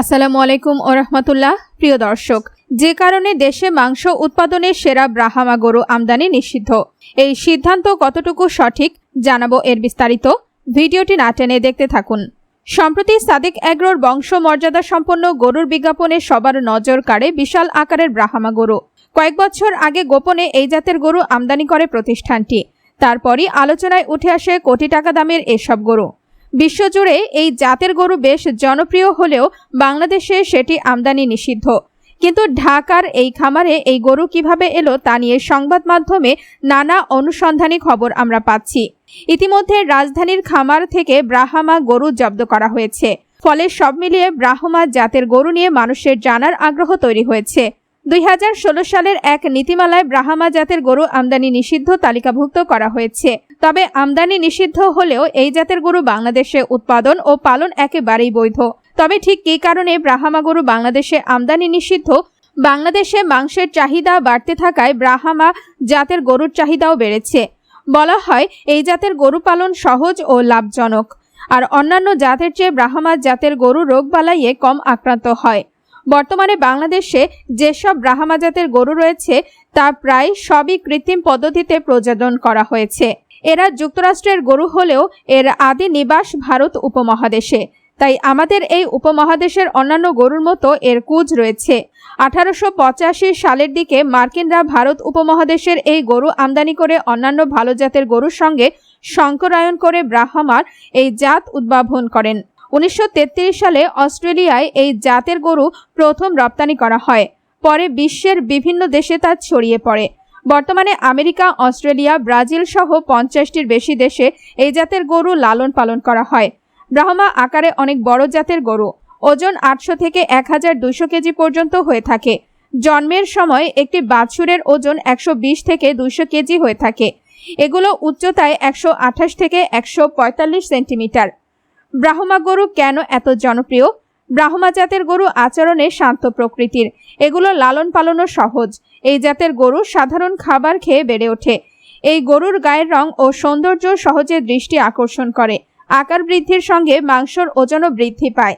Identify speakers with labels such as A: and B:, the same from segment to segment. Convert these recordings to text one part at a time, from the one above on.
A: আসসালামু আলাইকুম ও রহমতুল্লাহ, প্রিয় দর্শক, যে কারণে দেশে মাংস উৎপাদনের সেরা ব্রাহামা গরু আমদানি নিষিদ্ধ। এই সিদ্ধান্ত কতটুকু সঠিক জানাব এর বিস্তারিত ভিডিওটি না টেনে দেখতে থাকুন। সম্প্রতি সাদেক অ্যাগ্রোর বংশ মর্যাদা সম্পন্ন গরুর বিজ্ঞাপনে সবার নজর কাড়ে বিশাল আকারের ব্রাহামা গরু। কয়েক বছর আগে গোপনে এই জাতের গরু আমদানি করে প্রতিষ্ঠানটি। তারপরই আলোচনায় উঠে আসে কোটি টাকা দামের এসব গরু। বিশ্বজুড়ে এই জাতের গরু বেশ জনপ্রিয় হলেও বাংলাদেশে সেটি আমদানি নিষিদ্ধ। কিন্তু ঢাকার এই খামারে এই গরু কীভাবে এলো তা নিয়ে সংবাদ মাধ্যমে নানা অনুসন্ধানী খবর আমরা পাচ্ছি। ইতিমধ্যে রাজধানীর খামার থেকে ব্রাহামা গরু জব্দ করা হয়েছে। ফলে সব মিলিয়ে ব্রাহ্মা জাতের গরু নিয়ে মানুষের জানার আগ্রহ তৈরি হয়েছে। দুই হাজার ষোলো সালের এক নীতিমালায় ব্রাহ্মা জাতের গরু আমদানি নিষিদ্ধ তালিকাভুক্ত করা হয়েছে। তবে আমদানি নিষিদ্ধ হলেও এই জাতের গরু বাংলাদেশে উৎপাদন ও পালন একেবারেই বৈধ। তবে ঠিক কী কারণে ব্রাহামা গরু বাংলাদেশে আমদানি নিষিদ্ধ। বাংলাদেশে মাংসের চাহিদা বাড়তে থাকায় ব্রাহামা জাতের গরুর চাহিদাও বেড়েছে। বলা হয়, এই জাতের গরু পালন সহজ ও লাভজনক। আর অন্যান্য জাতের চেয়ে ব্রাহ্মা জাতের গরু রোগবালাইয়ে কম আক্রান্ত হয়। বর্তমানে বাংলাদেশে যেসব ব্রাহ্মা জাতের গরু রয়েছে, তা প্রায় সবই কৃত্রিম পদ্ধতিতে প্রজনন করা হয়েছে। এরা যুক্তরাষ্ট্রের গরু হলেও এর আদি নিবাস ভারত উপমহাদেশে। তাই আমাদের এই উপমহাদেশের অন্যান্য গরুর মতো এর কুজ রয়েছে। আঠারোশো পঁচাশি সালের দিকে মার্কিনরা ভারত উপমহাদেশের এই গরু আমদানি করে অন্যান্য ভালো জাতের গরুর সঙ্গে সংকরায়ন করে ব্রাহ্মার এই জাত উদ্ভাবন করেন। উনিশশো তেত্রিশ সালে অস্ট্রেলিয়ায় এই জাতের গরু প্রথম রপ্তানি করা হয়। পরে বিশ্বের বিভিন্ন দেশে তা ছড়িয়ে পড়ে। বর্তমানে আমেরিকা, অস্ট্রেলিয়া, ব্রাজিল সহ পঞ্চাশটির বেশি দেশে এই জাতের গরু লালন পালন করা হয়। ব্রাহ্মা আকারে অনেক বড় জাতের গরু। ওজন আটশো থেকে এক হাজার দুইশো কেজি পর্যন্ত হয়ে থাকে। জন্মের সময় একটি বাছুরের ওজন একশো বিশ থেকে দুইশো কেজি হয়ে থাকে। এগুলো উচ্চতায় একশো আঠাশ থেকে একশো পঁয়তাল্লিশ সেন্টিমিটার। ব্রাহ্মা গরু কেন এত জনপ্রিয়? ব্রাহ্মা জাতের গরু আচরণে শান্ত প্রকৃতির। এগুলো লালন পালনও সহজ। এই জাতের গরু সাধারণ খাবার খেয়ে বেড়ে ওঠে। এই গরুর গায়ের রং ও সৌন্দর্য সহজে দৃষ্টি আকর্ষণ করে। আকার বৃদ্ধির সঙ্গে মাংসর ওজনও বৃদ্ধি পায়।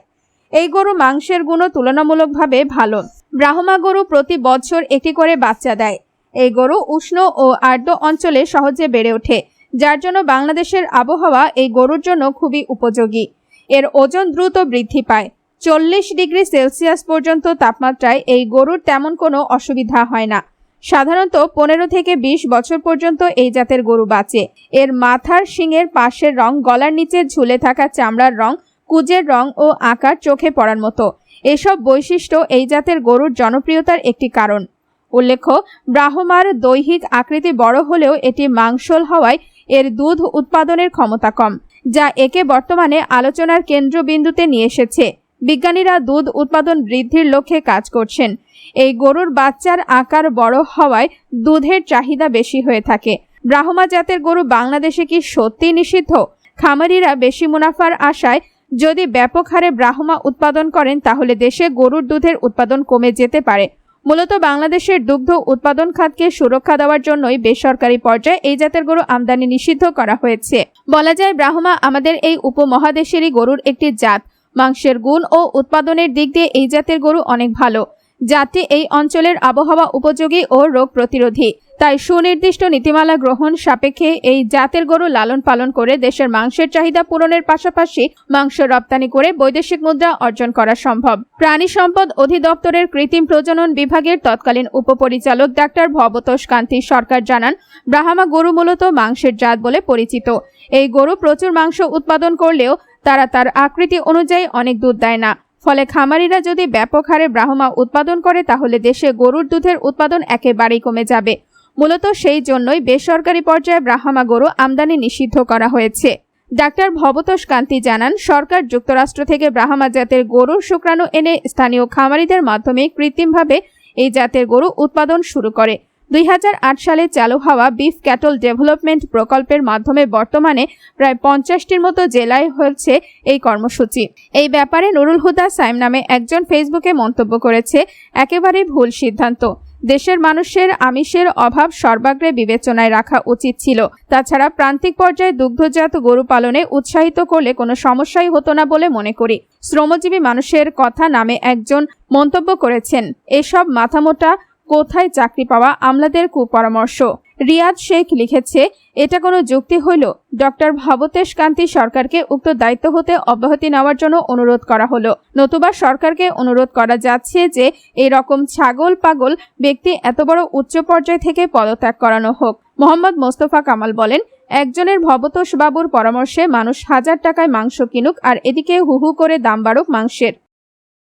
A: এই গরু মাংসের গুণও তুলনামূলকভাবে ভালো। ব্রাহ্মা গরু প্রতি বছর একটি করে বাচ্চা দেয়। এই গরু উষ্ণ ও আর্দ্র অঞ্চলে সহজে বেড়ে ওঠে, যার জন্য বাংলাদেশের আবহাওয়া এই গরুর জন্য খুবই উপযোগী। এর ওজন দ্রুত বৃদ্ধি পায়। চল্লিশ ডিগ্রি সেলসিয়াস পর্যন্ত তাপমাত্রায় এই গরুর তেমন কোনো অসুবিধা হয় না। সাধারণত পনেরো থেকে ২০ বছর পর্যন্ত এই জাতের গরু বাঁচে। এর মাথার শিংয়ের পাশের রং গলার নিচে ঝুলে থাকা চামড়ার রং, কুজের রং ও আকার চোখে পড়ার মতো। এসব বৈশিষ্ট্য এই জাতের গরুর জনপ্রিয়তার একটি কারণ। উল্লেখ্য ব্রাহ্মার দৈহিক আকৃতি বড় হলেও এটি মাংসল হওয়ায় এর দুধ উৎপাদনের ক্ষমতা কম, যা একে বর্তমানে আলোচনার কেন্দ্রবিন্দুতে নিয়ে এসেছে। বিজ্ঞানীরা দুধ উৎপাদন বৃদ্ধির লক্ষ্যে কাজ করছেন। এই গরুর বাচ্চার আকার বড় হওয়ায় দুধের চাহিদা বেশি হয়ে থাকে। ব্রাহ্মা জাতের গরু বাংলাদেশে কি সত্যি নিষিদ্ধ? খামারিরা বেশি মুনাফার আশায় যদি ব্যাপক হারে ব্রাহ্মা উৎপাদন করেন, তাহলে দেশে গরুর দুধের উৎপাদন কমে যেতে পারে। মূলত বাংলাদেশের দুগ্ধ উৎপাদন খাতকে সুরক্ষা দেওয়ার জন্যই বেসরকারি পর্যায়ে এই জাতের গরু আমদানি নিষিদ্ধ করা হয়েছে। বলা যায়, ব্রাহ্মা আমাদের এই উপমহাদেশেরই গরুর একটি জাত। মাংসের গুণ ও উৎপাদনের দিক দিয়ে এই জাতের গরু অনেক ভালো। জাতটি এই অঞ্চলের আবহাওয়া উপযোগী ও রোগ প্রতিরোধী। তাই সুনির্দিষ্ট নীতিমালা গ্রহণ সাপেক্ষে এই জাতের গরু লালন পালন করে দেশের মাংসের চাহিদা পূরণের পাশাপাশি মাংস রপ্তানি করে বৈদেশিক মুদ্রা অর্জন করা সম্ভব। প্রাণী সম্পদ অধিদপ্তরের কৃত্রিম প্রজনন বিভাগের তৎকালীন উপপরিচালক ডাক্তার ভবতোষ কান্তি সরকার জানান, ব্রাহ্মা গরু মূলত মাংসের জাত বলে পরিচিত। এই গরু প্রচুর মাংস উৎপাদন করলেও তারা তার আকৃতি অনুযায়ী অনেক দুধ দেয় না। ফলে খামারিরা যদি ব্যাপক হারে ব্রাহ্মা উৎপাদন করে, তাহলে দেশে গরুর দুধের উৎপাদন একেবারেই কমে যাবে। মূলত সেই জন্যই বেসরকারি পর্যায়ে ব্রাহ্মা গরু আমদানি নিষিদ্ধ করা হয়েছে। ডাক্তার ভবতোষ কান্তি জানান, সরকার যুক্তরাষ্ট্র থেকে ব্রাহ্মা জাতের গরুর শুক্রাণু এনে স্থানীয় খামারিদের মাধ্যমে কৃত্রিমভাবে এই জাতের গরু উৎপাদন শুরু করে। দুই হাজার আট সালে চালু হওয়া বিফ ক্যাটল ডেভেলপমেন্ট প্রকল্পের মাধ্যমে বর্তমানে প্রায় পঞ্চাশটির মতো জেলায় হচ্ছে এই কর্মসূচি। এই ব্যাপারে নুরুল হুদা সাইম নামে একজন ফেসবুকে মন্তব্য করেছে, একেবারে ভুল সিদ্ধান্ত। দেশের মানুষের আমিষের অভাব সর্বাগ্রে বিবেচনায় রাখা উচিত ছিল। তাছাড়া প্রান্তিক পর্যায়ে দুগ্ধজাত গরু পালনে উৎসাহিত করলে কোনো সমস্যাই হতো না বলে মনে করি। শ্রমজীবী মানুষের কথা নামে একজন মন্তব্য করেছেন, এসব মাথামোটা কোথায় চাকরি পাওয়া আমলাদের কুপরামর্শ? রিয়াদ শেখ লিখেছে, এটা কোনো যুক্তি হইল। ডক্টর ভবতেশ কান্তি সরকারকে উক্ত দায়িত্ব হতে অব্যাহতি নেওয়ার জন্য অনুরোধ করা হলো। নতুবা সরকারকে অনুরোধ করা যাচ্ছে যে এই রকম ছাগল পাগল ব্যক্তি এত বড় উচ্চ পর্যায় থেকে পদত্যাগ করানো হোক। মোহাম্মদ মোস্তফা কামাল বলেন, একজনের ভবতোষ বাবুর পরামর্শে মানুষ হাজার টাকায় মাংস কিনুক আর এদিকে হু হু করে দাম বাড়ুক মাংসের।